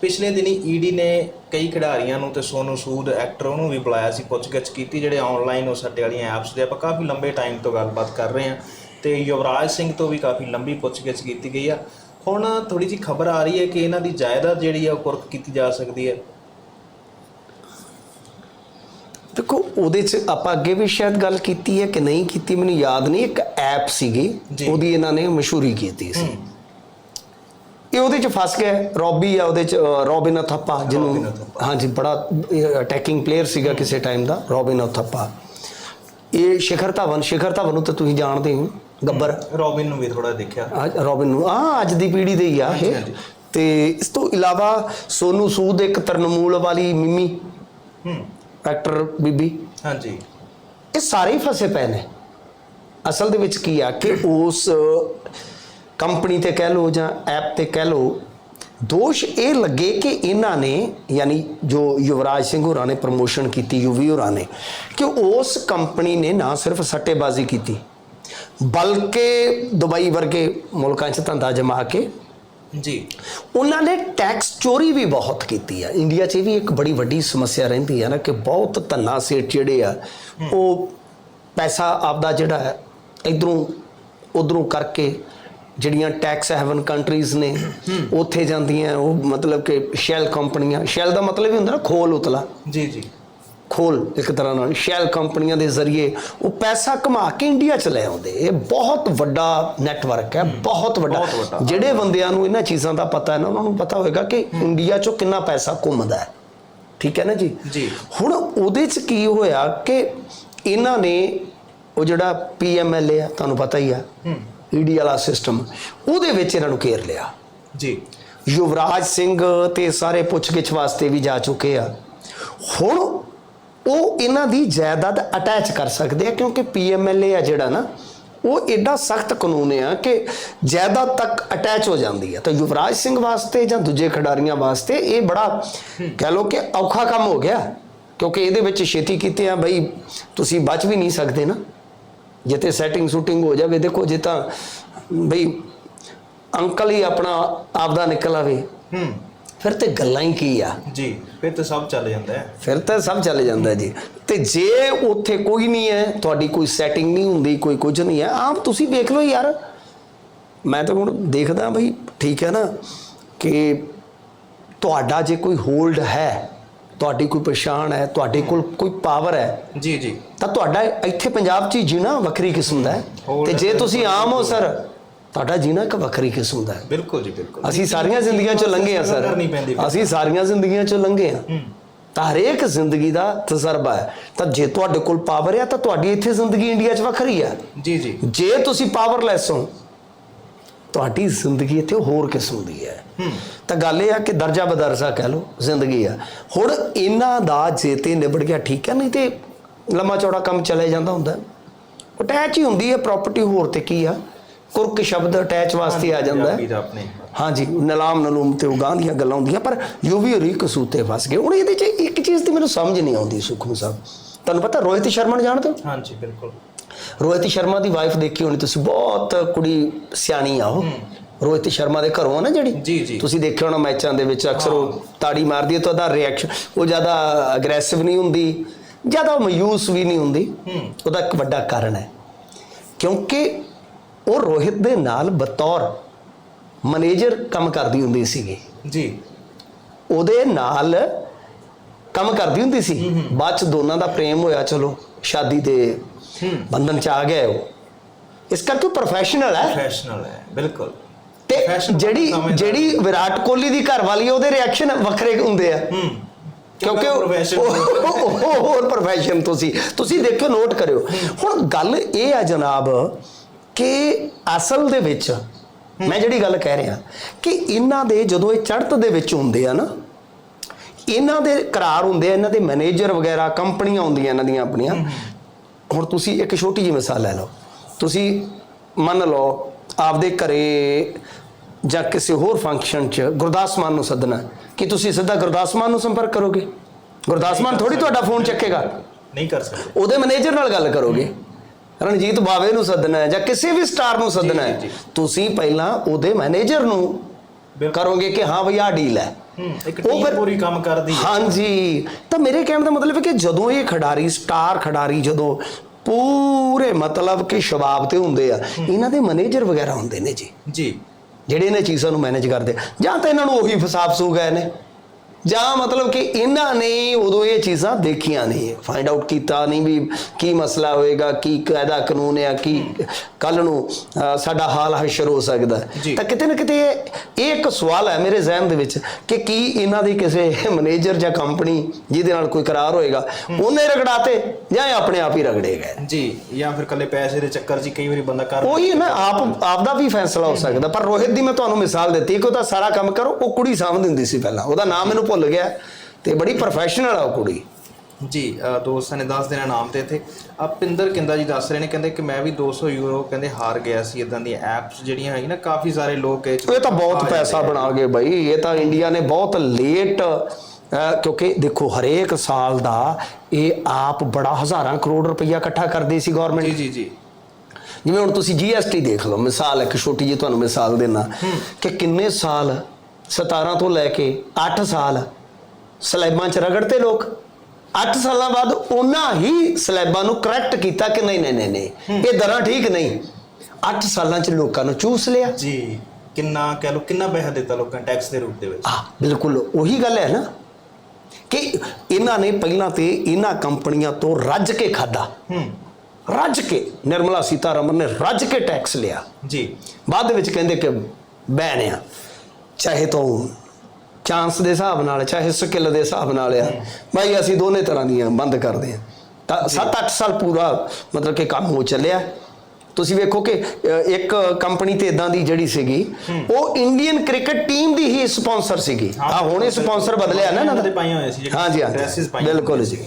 ਪਿਛਲੇ ਦਿਨੀ ਈਡੀ ਨੇ ਕਈ ਖਿਡਾਰੀਆਂ ਨੂੰ ਤੇ ਸੋਨੂ ਸੂਦ ਐਕਟਰ ਉਹਨੂੰ ਵੀ ਬੁਲਾਇਆ ਸੀ ਪੁੱਛਗਿੱਛ ਕੀਤੀ ਜਿਹੜੇ ਆਨਲਾਈਨ ਉਹ ਸੱਟੇ ਵਾਲੀਆਂ ਐਪਸ ਦੇ ਆਪਾਂ ਕਾਫੀ ਲੰਬੇ ਟਾਈਮ ਤੋਂ ਗੱਲਬਾਤ ਕਰ ਰਹੇ ਹਾਂ ਤੇ ਯੁਵਰਾਜ ਸਿੰਘ ਤੋਂ ਵੀ ਕਾਫੀ ਲੰਬੀ ਪੁੱਛਗਿੱਛ ਕੀਤੀ ਗਈ ਆ। ਹੁਣ ਥੋੜੀ ਜੀ ਖਬਰ ਆ ਰਹੀ ਹੈ ਕਿ ਇਹਨਾਂ ਦੀ ਜਾਇਦਾਦ ਜਿਹੜੀ ਆ ਉਹ ਕੁਰਕ ਕੀਤੀ ਜਾ ਸਕਦੀ ਹੈ। ਦੇਖੋ ਉਹਦੇ 'ਚ ਆਪਾਂ ਅੱਗੇ ਵੀ ਸ਼ਾਇਦ ਗੱਲ ਕੀਤੀ ਹੈ ਕਿ ਨਹੀਂ ਕੀਤੀ ਮੈਨੂੰ ਯਾਦ ਨਹੀਂ ਇੱਕ ਐਪ ਸੀਗੀ। ਉਹਦੀ ਇਹਨਾਂ ਨੇ ਮਸ਼ਹੂਰੀ ਕੀਤੀ ਸੀ। ਇਹ ਉਹਦੇ 'ਚ ਫਸ ਗਿਆ ਰੌਬੀ ਆ ਉਹਦੇ 'ਚ ਰੌਬਿਨ ਥੱਪਾ ਜਿਹਨੂੰ। ਹਾਂਜੀ ਬੜਾ ਅਟੈਕਿੰਗ ਪਲੇਅਰ ਸੀਗਾ ਕਿਸੇ ਟਾਈਮ ਦਾ ਰੌਬਿਨ ਥੱਪਾ ਇਹ ਸ਼ਿਖਰ ਧਵਨ ਸ਼ਿਖਰ ਧਵਨ ਨੂੰ ਤਾਂ ਤੁਸੀਂ ਜਾਣਦੇ ਹੋ ਗੱਬਰ। ਰੋਬਿਨ ਨੂੰ ਵੀ ਥੋੜਾ ਦੇਖਿਆ। ਅੱਜ ਰੌਬਿਨ ਨੂੰ ਆ ਅੱਜ ਦੀ ਪੀੜ੍ਹੀ ਦੇ ਹੀ ਆ ਇਹ। ਤੇ ਇਸ ਤੋਂ ਇਲਾਵਾ ਸੋਨੂ ਸੂਦ ਇੱਕ ਤਰਨਮੂਲ ਵਾਲੀ ਮਿਮੀ। ਹੂੰ ਐਕਟਰ ਬੀਬੀ। ਹਾਂਜੀ। ਇਹ ਸਾਰੇ ਹੀ ਫਸੇ ਪਏ ਨੇ। ਅਸਲ ਦੇ ਵਿੱਚ ਕੀ ਆ ਕਿ ਉਸ ਕੰਪਨੀ ਤੇ ਕਹਿ ਲਓ ਜਾਂ ਐਪ ਤੇ ਕਹਿ ਲਓ ਦੋਸ਼ ਇਹ ਲੱਗੇ ਕਿ ਇਹਨਾਂ ਨੇ ਯਾਨੀ ਜੋ ਯੁਵਰਾਜ ਸਿੰਘ ਹੋਰਾਂ ਨੇ ਪ੍ਰਮੋਸ਼ਨ ਕੀਤੀ ਯੂਵੀ ਹੋਰਾਂ ਨੇ ਕਿ ਉਸ ਕੰਪਨੀ ਨੇ ਨਾ ਸਿਰਫ ਸੱਟੇਬਾਜ਼ੀ ਕੀਤੀ ਬਲਕਿ ਦੁਬਈ ਵਰਗੇ ਮੁਲਕਾਂ 'ਚ ਧੰਦਾ ਜਮਾ ਕੇ ਜੀ। ਉਹਨਾਂ ਨੇ ਟੈਕਸ ਚੋਰੀ ਵੀ ਬਹੁਤ ਕੀਤੀ ਆ। ਇੰਡੀਆ 'ਚ ਵੀ ਇੱਕ ਬੜੀ ਵੱਡੀ ਸਮੱਸਿਆ ਰਹਿੰਦੀ ਹੈ ਨਾ ਕਿ ਬਹੁਤ ਧੰਨਾ ਸੇਠ ਜਿਹੜੇ ਆ ਉਹ ਪੈਸਾ ਆਪਦਾ ਜਿਹੜਾ ਹੈ ਇਧਰੋਂ ਉਧਰੋਂ ਕਰਕੇ ਜਿਹੜੀਆਂ ਟੈਕਸ ਹੈਵਨ ਕੰਟਰੀਜ਼ ਨੇ ਉੱਥੇ ਜਾਂਦੀਆਂ ਉਹ ਮਤਲਬ ਕਿ ਸ਼ੈਲ ਕੰਪਨੀਆਂ ਸ਼ੈਲ ਦਾ ਮਤਲਬ ਹੀ ਹੁੰਦਾ ਨਾ ਖੋਲ ਉਤਲਾ। ਜੀ ਜੀ। ਖੋਲ ਇੱਕ ਤਰ੍ਹਾਂ ਨਾਲ ਸ਼ੈਲ ਕੰਪਨੀਆਂ ਦੇ ਜ਼ਰੀਏ ਉਹ ਪੈਸਾ ਕਮਾ ਕੇ ਇੰਡੀਆ ਚ ਲੈ ਆਉਂਦੇ। ਇਹ ਬਹੁਤ ਵੱਡਾ ਨੈਟਵਰਕ ਹੈ ਬਹੁਤ ਵੱਡਾ। ਜਿਹੜੇ ਬੰਦਿਆਂ ਨੂੰ ਇਹਨਾਂ ਚੀਜ਼ਾਂ ਦਾ ਪਤਾ ਹੈ ਨਾ ਉਹਨਾਂ ਨੂੰ ਪਤਾ ਹੋਏਗਾ ਕਿ ਇੰਡੀਆ ਚੋਂ ਕਿੰਨਾ ਪੈਸਾ ਘੁੰਮਦਾ ਹੈ। ਠੀਕ ਹੈ ਨਾ ਜੀ? ਜੀ। ਹੁਣ ਉਹਦੇ ਚ ਕੀ ਹੋਇਆ ਕਿ ਇਹਨਾਂ ਨੇ ਉਹ ਜਿਹੜਾ ਪੀਐਮਐਲਏ ਆ ਤੁਹਾਨੂੰ ਪਤਾ ਹੀ ਆ। ਹੂੰ। ਈਡੀ ਵਾਲਾ ਸਿਸਟਮ ਉਹਦੇ ਵਿੱਚ ਇਹਨਾਂ ਨੂੰ ਘੇਰ ਲਿਆ। ਜੀ। ਯੁਵਰਾਜ ਸਿੰਘ ਤੇ ਸਾਰੇ ਪੁੱਛਗਿੱਛ ਵਾਸਤੇ ਵੀ ਜਾ ਚੁੱਕੇ ਆ। ਹੁਣ ਉਹ ਇਹਨਾਂ ਦੀ ਜਾਇਦਾਦ ਅਟੈਚ ਕਰ ਸਕਦੇ ਆ ਕਿਉਂਕਿ ਪੀਐਮਐਲਏ ਆ ਜਿਹੜਾ ਨਾ ਉਹ ਐਡਾ ਸਖਤ ਕਾਨੂੰਨ ਆ ਕਿ ਜਾਇਦਾਦ ਤੱਕ ਅਟੈਚ ਹੋ ਜਾਂਦੀ ਹੈ ਤਾਂ ਯੁਵਰਾਜ ਸਿੰਘ ਵਾਸਤੇ ਜਾਂ ਦੂਜੇ ਖਿਡਾਰੀਆਂ ਵਾਸਤੇ ਇਹ ਬੜਾ ਕਹਿ ਲਓ ਕਿ ਔਖਾ ਕੰਮ ਹੋ ਗਿਆ ਕਿਉਂਕਿ ਇਹਦੇ ਵਿੱਚ ਛੇਤੀ ਕੀਤੇ ਆ ਬਈ ਤੁਸੀਂ ਬਚ ਵੀ ਨਹੀਂ ਸਕਦੇ ਨਾ। ਜੇ ਤੇ ਸੈਟਿੰਗ ਸ਼ੂਟਿੰਗ ਹੋ ਜਾਵੇ ਦੇਖੋ ਜੇ ਤਾਂ ਬਈ ਅੰਕਲ ਹੀ ਆਪਣਾ ਆਪਦਾ ਨਿਕਲ ਆਵੇ ਹੂੰ। ਫਿਰ ਤੇ ਗੱਲਾਂ ਹੀ ਕੀ ਆ? ਜੀ ਫਿਰ ਤਾਂ ਸਭ ਚੱਲ ਜਾਂਦਾ ਹੈ। ਫਿਰ ਤਾਂ ਸਭ ਚੱਲ ਜਾਂਦਾ ਜੀ। ਤੇ ਜੇ ਉੱਥੇ ਕੋਈ ਨਹੀਂ ਹੈ ਤੁਹਾਡੀ ਕੋਈ ਸੈਟਿੰਗ ਨਹੀਂ ਹੁੰਦੀ ਕੋਈ ਕੁਝ ਨਹੀਂ ਹੈ ਆਪ ਤੁਸੀਂ ਦੇਖ ਲਓ ਯਾਰ। ਮੈਂ ਤਾਂ ਹੁਣ ਦੇਖਦਾ ਬਈ ਠੀਕ ਹੈ ਨਾ ਕਿ ਤੁਹਾਡਾ ਜੇ ਕੋਈ ਹੋਲਡ ਹੈ ਤੁਹਾਡੀ ਕੋਈ ਪਛਾਣ ਹੈ ਤੁਹਾਡੇ ਕੋਲ ਕੋਈ ਪਾਵਰ ਹੈ ਜੀ ਜੀ। ਤਾਂ ਤੁਹਾਡਾ ਇੱਥੇ ਪੰਜਾਬ 'ਚ ਹੀ ਜੀਣਾ ਵੱਖਰੀ ਕਿਸਮ ਦਾ ਹੈ। ਤੇ ਜੇ ਤੁਸੀਂ ਆਮ ਹੋ ਸਰ ਤੁਹਾਡਾ ਜੀਣਾ ਇੱਕ ਵੱਖਰੀ ਕਿਸਮ ਦਾ ਹੈ। ਬਿਲਕੁਲ ਜੀ ਬਿਲਕੁਲ। ਅਸੀਂ ਸਾਰੀਆਂ ਜ਼ਿੰਦਗੀਆਂ ਚੋਂ ਲੰਘੇ ਆ ਸਰ। ਅਸੀਂ ਸਾਰੀਆਂ ਜ਼ਿੰਦਗੀਆਂ ਚੋਂ ਲੰਘੇ ਆ ਤਾਂ ਹਰੇਕ ਜ਼ਿੰਦਗੀ ਦਾ ਤਜਰਬਾ ਹੈ। ਤਾਂ ਜੇ ਤੁਹਾਡੇ ਕੋਲ ਪਾਵਰ ਹੈ ਤਾਂ ਤੁਹਾਡੀ ਇੱਥੇ ਜ਼ਿੰਦਗੀ ਇੰਡੀਆ 'ਚ ਵੱਖਰੀ ਹੈ। ਜੀ ਜੀ। ਜੇ ਤੁਸੀਂ ਪਾਵਰਲੈਸ ਹੋ ਤੁਹਾਡੀ ਜ਼ਿੰਦਗੀ ਇੱਥੇ ਹੋਰ ਕਿਸਮ ਦੀ ਹੈ। ਤਾਂ ਗੱਲ ਇਹ ਆ ਕਿ ਦਰਜਾ ਬਦਰਜਾ ਕਹਿ ਲਓ ਜ਼ਿੰਦਗੀ ਆ। ਹੁਣ ਇਹਨਾਂ ਦਾ ਜੇ ਤੇ ਨਿਬੜ ਗਿਆ ਠੀਕ ਹੈ ਨਹੀਂ ਤੇ ਲੰਮਾ ਚੌੜਾ ਕੰਮ ਚੱਲੇ ਜਾਂਦਾ ਹੁੰਦਾ। ਅਟੈਚ ਹੀ ਹੁੰਦੀ ਹੈ ਪ੍ਰਾਪਰਟੀ ਹੋਰ ਤੇ ਕੀ ਆ? ਕੁਰਕ ਸ਼ਬਦ ਅਟੈਚ ਵਾਸਤੇ ਆ ਜਾਂਦਾ ਹੈ। ਹਾਂਜੀ ਨਲਾਮ ਨਲੂਮ ਤੇ ਉਗਾਂ ਦੀਆਂ ਗੱਲਾਂ ਹੁੰਦੀਆਂ ਪਰ ਯੂ ਵੀ ਰੀ ਕਸੂਤੇ ਫਸ ਗਏ। ਹੁਣ ਇਹਦੇ 'ਚ ਇੱਕ ਚੀਜ਼ ਦੀ ਮੈਨੂੰ ਸਮਝ ਨਹੀਂ ਆਉਂਦੀ ਸੁਖਮੂ ਸਾਹਿਬ। ਤੁਹਾਨੂੰ ਪਤਾ ਰੋਹਿਤ ਸ਼ਰਮਾ ਨੂੰ ਜਾਣਦੇ ਹੋ? ਹਾਂਜੀ ਬਿਲਕੁਲ। ਰੋਹਿਤ ਸ਼ਰਮਾ ਦੀ ਵਾਈਫ ਦੇਖੀ ਹੋਣੀ ਤੁਸੀਂ ਬਹੁਤ ਕੁੜੀ ਸਿਆਣੀ ਆ ਉਹ। ਰੋਹਿਤ ਸ਼ਰਮਾ ਦੇ ਘਰੋਂ ਆ ਨਾ ਜਿਹੜੀ? ਜੀ। ਤੁਸੀਂ ਦੇਖਿਆ ਹੋਣਾ ਮੈਚਾਂ ਦੇ ਵਿੱਚ ਅਕਸਰ ਉਹ ਤਾੜੀ ਮਾਰਦੀ ਹੈ ਤਾਂ ਉਹਦਾ ਰਿਐਕਸ਼ਨ ਉਹ ਜ਼ਿਆਦਾ ਅਗਰੈਸਿਵ ਨਹੀਂ ਹੁੰਦੀ ਜ਼ਿਆਦਾ ਮਾਯੂਸ ਵੀ ਨਹੀਂ ਹੁੰਦੀ। ਉਹਦਾ ਇੱਕ ਵੱਡਾ ਕਾਰਨ ਹੈ। ਕਿਉਂਕਿ ਉਹ ਰੋਹਿਤ ਦੇ ਨਾਲ ਬਤੌਰ ਮੈਨੇਜਰ ਕੰਮ ਕਰਦੀ ਹੁੰਦੀ ਸੀਗੀ। ਜੀ। ਉਹਦੇ ਨਾਲ ਕੰਮ ਕਰਦੀ ਹੁੰਦੀ ਸੀ। ਬਾਅਦ ਚ ਦੋਨਾਂ ਦਾ ਪ੍ਰੇਮ ਹੋਇਆ ਚਲੋ ਸ਼ਾਦੀ ਦੇ ਬੰਧਨ ਚ ਆ ਗਏ ਉਹ। ਇਸ ਕਰਕੇ ਪ੍ਰੋਫੈਸ਼ਨਲ ਹੈ। ਪ੍ਰੋਫੈਸ਼ਨਲ ਹੈ ਬਿਲਕੁਲ। ਤੇ Professional ਜਿਹੜੀ ਸਮਝਦਾ। ਜਿਹੜੀ ਵਿਰਾਟ ਕੋਹਲੀ ਦੀ ਘਰ ਵਾਲੀ ਹੈ, ਉਹਦੇ ਰਿਐਕਸ਼ਨ ਵੱਖਰੇ ਹੁੰਦੇ ਆ। ਹੂੰ। ਕਿਉਂਕਿ ਉਹ ਉਹ- ਉਹ ਹੋਰ ਪ੍ਰੋਫੈਸ਼ਨ ਤੁਸੀਂ। ਤੁਸੀਂ ਦੇਖਿਓ ਨੋਟ ਕਰਿਓ। ਹੁਣ ਗੱਲ ਇਹ ਆ ਜਨਾਬ ਕਿ ਅਸਲ ਦੇ ਵਿੱਚ ਮੈਂ ਜਿਹੜੀ ਗੱਲ ਕਹਿ ਰਿਹਾ ਕਿ ਇਹਨਾਂ ਦੇ ਜਦੋਂ ਇਹ ਚੜ੍ਹਤ ਦੇ ਵਿੱਚ ਹੁੰਦੇ ਆ ਨਾ ਇਹਨਾਂ ਦੇ ਕਰਾਰ ਹੁੰਦੇ ਆ ਇਹਨਾਂ ਦੇ ਮੈਨੇਜਰ ਵਗੈਰਾ ਕੰਪਨੀਆਂ ਹੁੰਦੀਆਂ ਇਹਨਾਂ ਦੀਆਂ ਆਪਣੀਆਂ ਹੁਣ ਤੁਸੀਂ ਇੱਕ ਛੋਟੀ ਜਿਹੀ ਮਿਸਾਲ ਲੈ ਲਓ। ਤੁਸੀਂ ਮੰਨ ਲਓ ਆਪਦੇ ਘਰੇ ਜਾਂ ਕਿਸੇ ਹੋਰ ਫੰਕਸ਼ਨ 'ਚ ਗੁਰਦਾਸ ਮਾਨ ਨੂੰ ਸੱਦਣਾ। ਕੀ ਤੁਸੀਂ ਸਿੱਧਾ ਗੁਰਦਾਸ ਮਾਨ ਨੂੰ ਸੰਪਰਕ ਕਰੋਗੇ? ਗੁਰਦਾਸ ਮਾਨ ਥੋੜੀ ਤੁਹਾਡਾ ਫੋਨ ਚੱਕੇਗਾ। ਨਹੀਂ ਕਰ ਸਕਦੇ। ਉਹਦੇ ਮੈਨੇਜਰ ਨਾਲ ਗੱਲ ਕਰੋਗੇ। ਰਣਜੀਤ ਬਾਵੇ ਨੂੰ ਸੱਦਣਾ ਹੈ ਜਾਂ ਕਿਸੇ ਵੀ ਸਟਾਰ ਨੂੰ ਸੱਦਣਾ ਹੈ। ਤੁਸੀਂ ਪਹਿਲਾਂ ਉਹਦੇ ਮੈਨੇਜਰ ਨੂੰ। ਕਰੋਗੇ ਕਿ ਹਾਂ ਭਈ ਆਹ ਡੀਲ ਹੂੰ। ਇੱਕ ਉਹ ਟੀਮ ਫਿਰ- ਪੂਰੀ ਕੰਮ ਕਰਦੀ ਹੈ। ਹਾਂਜੀ। ਤਾਂ ਮੇਰੇ ਕਹਿਣ ਦਾ ਮਤਲਬ ਹੈ ਕਿ ਜਦੋਂ ਇਹ ਖਿਡਾਰੀ ਸਟਾਰ ਖਿਡਾਰੀ ਜਦੋਂ ਪੂਰੇ ਮਤਲਬ ਕਿ ਸ਼ਬਾਬ ਤੇ ਹੁੰਦੇ ਆ ਇਹਨਾਂ ਦੇ ਮੈਨੇਜਰ ਵਗੈਰਾ ਹੁੰਦੇ ਨੇ ਜੀ। ਜੀ। ਜਿਹੜੇ ਇਹਨਾਂ ਚੀਜ਼ਾਂ ਨੂੰ ਮੈਨੇਜ ਕਰਦੇ। ਜਾਂ ਤਾਂ ਇਹਨਾਂ ਨੂੰ ਉਹੀ ਫਸਾਫ ਸੂ ਗਏ ਨੇ। ਜਾਂ ਮਤਲਬ ਕਿ ਇਹਨਾਂ ਨੇ ਉਦੋਂ ਇਹ ਚੀਜ਼ਾਂ ਦੇਖੀਆਂ ਨਹੀਂ। ਫਾਈਂਡ ਆਊਟ ਕੀਤਾ ਨਹੀਂ ਵੀ ਕੀ ਮਸਲਾ ਹੋਏਗਾ ਕੀ ਕਾਇਦਾ ਕਾਨੂੰਨ ਹੈ ਕੀ ਕੱਲ ਨੂੰ ਸਾਡਾ ਹਾਲ ਹਸ਼ਰ ਹੋ ਸਕਦਾ। ਤਾਂ ਕਿਤੇ ਨਾ ਕਿਤੇ ਇਹ ਇੱਕ ਸਵਾਲ ਹੈ ਮੇਰੇ ਜ਼ਿਹਨ ਦੇ ਵਿੱਚ ਕਿ ਕੀ ਇਹਨਾਂ ਦੀ ਕਿਸੇ ਮੈਨੇਜਰ ਜਾਂ ਕੰਪਨੀ ਜਿਹਦੇ ਨਾਲ ਕੋਈ ਕਰਾਰ ਹੋਏਗਾ ਉਹਨੇ ਰਗੜਾਤੇ ਜਾਂ ਇਹ ਆਪਣੇ ਆਪ ਹੀ ਰਗੜੇ ਗਏ? ਜੀ ਜਾਂ ਫਿਰ ਕੱਲੇ ਪੈਸੇ ਦੇ ਚੱਕਰ 'ਚ ਕਈ ਵਾਰੀ ਬੰਦਾ ਕਰ ਉਹੀ ਹੈ ਨਾ ਆਪ ਆਪ ਦਾ ਵੀ ਫੈਸਲਾ ਹੋ ਸਕਦਾ। ਪਰ ਰੋਹਿਤ ਦੀ ਮੈਂ ਤੁਹਾਨੂੰ ਮਿਸਾਲ ਦਿੱਤੀ ਕਿ ਉਹਦਾ ਸਾਰਾ ਕੰਮ ਕਰੋ ਉਹ ਕੁੜੀ ਸਾਂਭ ਦਿੰਦੀ ਸੀ ਪਹਿਲਾਂ। ਉਹਦਾ ਨਾਮ ਮੈਨੂੰ ਭੁੱਲ ਗਿਆ ਤੇ ਬੜੀ ਪ੍ਰੋਫੈਸ਼ਨਲ ਆ ਉਹ ਕੁੜੀ। ਜੀ ਦੋਸਤਾਂ ਨੇ ਦੱਸ ਦੇਣਾ ਨਾਮ ਤੇ ਇੱਥੇ। ਆ ਪਿੰਦਰ ਕਿੰਦਾ ਜੀ ਦੱਸ ਰਹੇ ਨੇ ਕਹਿੰਦੇ ਕਿ ਮੈਂ ਵੀ 200 ਯੂਰੋ ਕਹਿੰਦੇ ਹਾਰ ਗਿਆ ਸੀ ਇਦਾਂ ਦੀਆਂ ਐਪਸ ਜਿਹੜੀਆਂ ਹੈਗੀਆਂ ਨਾ ਕਾਫੀ ਸਾਰੇ ਲੋਕ ਇਹ ਤਾਂ ਬਹੁਤ ਪੈਸਾ। ਬਣਾ ਗਏ ਬਈ ਇਹ ਤਾਂ ਇੰਡੀਆ ਨੇ ਬਹੁਤ ਲੇਟ ਕਿਉਂਕਿ ਦੇਖੋ ਹਰੇਕ ਸਾਲ ਦਾ ਇਹ ਆਪ ਬੜਾ ਹਜ਼ਾਰਾਂ ਕਰੋੜ ਰੁਪਈਆ ਇਕੱਠਾ ਕਰਦੀ ਸੀ ਗਵਰਨਮੈਂਟ ਜੀ ਜੀ ਜੀ। ਜਿਵੇਂ ਹੁਣ ਤੁਸੀਂ GST ਦੇਖ ਲਓ ਮਿਸਾਲ ਇੱਕ ਛੋਟੀ ਜਿਹੀ ਤੁਹਾਨੂੰ ਮਿਸਾਲ ਦੇਣਾ ਕਿ ਕਿੰਨੇ ਸਾਲ 17 ਤੋਂ ਲੈ ਕੇ 8 ਸਾਲ ਸਲੈਬਾਂ 'ਚ ਰਗੜਤੇ ਲੋਕ। 8 ਸਾਲਾਂ ਬਾਅਦ ਉਹਨਾਂ ਹੀ ਸਲੈਬਾਂ ਨੂੰ ਕਰੈਕਟ ਕੀਤਾ ਕਿ ਨਹੀਂ ਨਹੀਂ ਨਹੀਂ ਇਹ ਦਰਾਂ ਠੀਕ ਨਹੀਂ। 8 ਸਾਲਾਂ 'ਚ ਲੋਕਾਂ ਨੂੰ ਚੂਸ ਲਿਆ। ਜੀ ਕਿੰਨਾ ਕਹਿ ਲਓ ਕਿੰਨਾ ਪੈਸਾ ਦਿੱਤਾ ਲੋਕਾਂ ਟੈਕਸ ਦੇ ਰੂਪ ਦੇ ਵਿੱਚ? ਆ ਬਿਲਕੁਲ ਉਹੀ ਗੱਲ ਹੈ ਨਾ ਕਿ ਇਹਨਾਂ ਨੇ ਪਹਿਲਾਂ ਤੇ ਇਹਨਾਂ ਕੰਪਨੀਆਂ ਤੋਂ ਰੱਜ ਕੇ ਖਾਦਾ ਹੂੰ। ਰੱਜ ਕੇ ਨਿਰਮਲਾ ਸੀਤਾਰਮਨ ਨੇ ਰੱਜ ਕੇ ਟੈਕਸ ਲਿਆ। ਜੀ। ਬਾਅਦ ਵਿੱਚ ਕਹਿੰਦੇ ਕਿ ਬੈਨ ਆ। ਚਾਹੇ ਤੋਂ ਚਾਂਸ ਦੇ ਹਿਸਾਬ ਨਾਲ ਚਾਹੇ ਸਕਿੱਲ ਦੇ ਹਿਸਾਬ ਨਾਲ ਆ। ਭਾਈ ਅਸੀਂ ਦੋਨੇ ਤਰ੍ਹਾਂ ਦੀਆਂ ਬੰਦ ਕਰਦੇ ਆ ਤਾਂ 7-8 ਸਾਲ ਪੂਰਾ ਮਤਲਬ ਕਿ ਕੰਮ ਹੋ ਚੱਲਿਆ। ਤੁਸੀਂ ਵੇਖੋ ਕਿ ਇੱਕ ਕੰਪਨੀ ਤੇ ਇਦਾਂ ਦੀ ਜਿਹੜੀ ਸੀਗੀ ਉਹ ਇੰਡੀਅਨ ਕ੍ਰਿਕਟ ਟੀਮ ਦੀ ਹੀ ਸਪਾਂਸਰ ਸੀਗੀ। ਆ ਹੁਣ ਇਹ ਸਪਾਂਸਰ ਬਦਲਿਆ ਨਾ ਦਾ। ਪਾਈਆਂ ਹੋਈਆਂ ਸੀ ਹਾਂਜੀ, ਪਾਈਆਂ ਬਿਲਕੁਲ ਜੀ।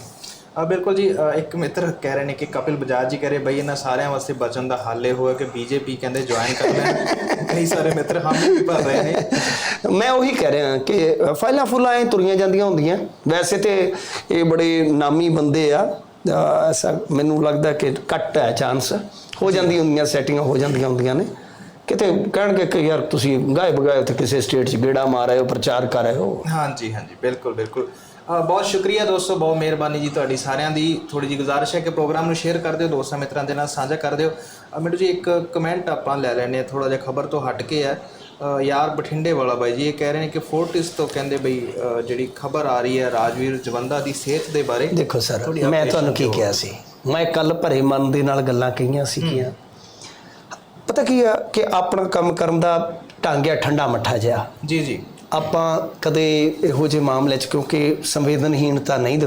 ਆ ਬਿਲਕੁਲ ਜੀ ਇੱਕ ਮਿੱਤਰ ਕਹਿ ਰਹੇ ਨੇ ਕਿ ਕਪਿਲ ਬਜਾਜ ਜੀ ਕਹ ਰਹੇ ਬਈ ਇਹਨਾਂ ਸਾਰਿਆਂ ਵਾਸਤੇ ਬਚਣ ਦਾ ਹੱਲ ਇਹ ਹੋਇਆ ਕਿ ਬੀਜੇਪੀ ਕਹਿੰਦੇ ਜੁਆਇਨ ਕਰ ਲੈਣ ਕਈ ਸਾਰੇ ਮਿੱਤਰ ਹਾਮੀ ਵੀ ਭਰ ਰਹੇ ਨੇ। ਮੈਂ ਉਹੀ ਕਹਿ ਰਿਹਾ ਕਿ ਫਾਈਲਾਂ ਫੁੱਲਾਂ ਐ ਤੁਰੀਆਂ ਜਾਂਦੀਆਂ ਹੁੰਦੀਆਂ। ਵੈਸੇ ਤੇ ਇਹ ਬੜੇ ਨਾਮੀ ਬੰਦੇ ਆ। ਐਸਾ ਮੈਨੂੰ ਲੱਗਦਾ ਕਿ ਘੱਟ ਹੈ ਚਾਂਸ ਹੋ ਜਾਂਦੀਆਂ ਹੁੰਦੀਆਂ ਸੈਟਿੰਗਾਂ ਹੋ ਜਾਂਦੀਆਂ ਹੁੰਦੀਆਂ ਨੇ। ਕਿਤੇ ਕਹਿਣਗੇ ਕਿ ਯਾਰ ਤੁਸੀਂ ਗਾਇਬ ਗਾਇਬ ਤੇ ਕਿਸੇ ਸਟੇਟ 'ਚ ਗੇੜਾ ਮਾਰ ਆਏ ਹੋ ਪ੍ਰਚਾਰ ਕਰ ਰਹੇ ਹੋ। ਹਾਂਜੀ ਹਾਂਜੀ ਬਿਲਕੁਲ ਬਿਲਕੁਲ। ਬਹੁਤ ਸ਼ੁਕਰੀਆ ਦੋਸਤੋ ਬਹੁਤ ਮਿਹਰਬਾਨੀ ਜੀ ਤੁਹਾਡੀ ਸਾਰਿਆਂ ਦੀ। ਥੋੜੀ ਜੀ ਗੁਜ਼ਾਰਿਸ਼ ਹੈ ਕਿ ਪ੍ਰੋਗਰਾਮ ਨੂੰ ਸ਼ੇਅਰ ਕਰ ਦਿਓ ਦੋਸਤਾਂ ਮਿੱਤਰਾਂ ਦੇ ਨਾਲ ਸਾਂਝਾ ਕਰ ਦਿਓ। ਮਿੰਟੂ ਜੀ ਇੱਕ ਕਮੈਂਟ ਆਪਾਂ ਲੈ ਲੈਣੇ ਆ ਥੋੜਾ ਜਿਹਾ ਖਬਰ ਤੋਂ ਹਟ ਕੇ ਅ, ਯਾਰ ਬਠਿੰਡੇ ਵਾਲਾ ਬਾਈ ਜੀ ਇਹ ਕਹਿ ਰਹੇ ਨੇ ਕਿ ਫੋਰਟਿਸ ਤੋਂ ਕਹਿੰਦੇ ਬਈ ਜਿਹੜੀ ਖਬਰ ਆ ਰਹੀ ਹੈ ਰਾਜਵੀਰ ਜਵੰਦਾ ਦੀ ਸਿਹਤ ਦੇ ਬਾਰੇ। ਦੇਖੋ ਸਰ ਮੈਂ ਤੁਹਾਨੂੰ ਕੀ। ਕਿਹਾ ਸੀ? ਮੈਂ ਕੱਲ ਭਰੇ ਮਨ ਦੇ ਨਾਲ ਗੱਲਾਂ ਕਹੀਆਂ ਸੀਗੀਆਂ ਪਤਾ ਕੀ ਆ ਕਿ ਆਪਣਾ ਕੰਮ ਕਰਨ ਦਾ ਢੰਗ ਆ ਠੰਡਾ ਮੱਠਾ ਜਿਹਾ। ਜੀ ਜੀ। ਆਪਾਂ ਕਦੇ ਇਹੋ ਜਿਹੇ ਮਾਮਲੇ 'ਚ ਕਿਉਂਕਿ ਸੰਵੇਦਨਹੀਣਤਾ ਨਹੀਂ